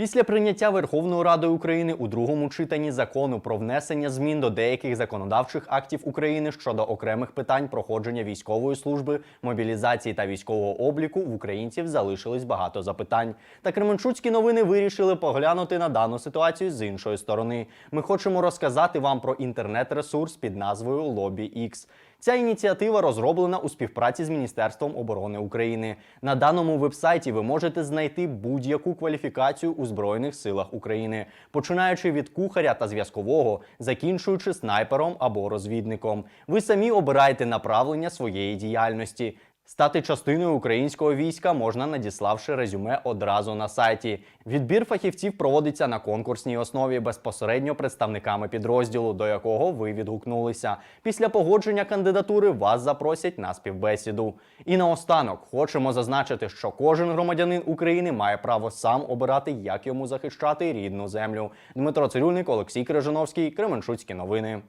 Після прийняття Верховною Радою України у другому читанні закону про внесення змін до деяких законодавчих актів України щодо окремих питань проходження військової служби, мобілізації та військового обліку в українців залишилось багато запитань. Та Кременчуцькі новини вирішили поглянути на дану ситуацію з іншої сторони. Ми хочемо розказати вам про інтернет-ресурс під назвою LobbyX. Ця ініціатива розроблена у співпраці з Міністерством оборони України. На даному вебсайті ви можете знайти будь-яку кваліфікацію у Збройних силах України, починаючи від кухаря та зв'язкового, закінчуючи снайпером або розвідником. Ви самі обираєте направлення своєї діяльності. Стати частиною українського війська можна надіславши резюме одразу на сайті. Відбір фахівців проводиться на конкурсній основі безпосередньо представниками підрозділу, до якого ви відгукнулися. Після погодження кандидатури вас запросять на співбесіду. І наостанок хочемо зазначити, що кожен громадянин України має право сам обирати, як йому захищати рідну землю. Дмитро Цирюльник, Олексій Крижановський, Кременчуцькі новини.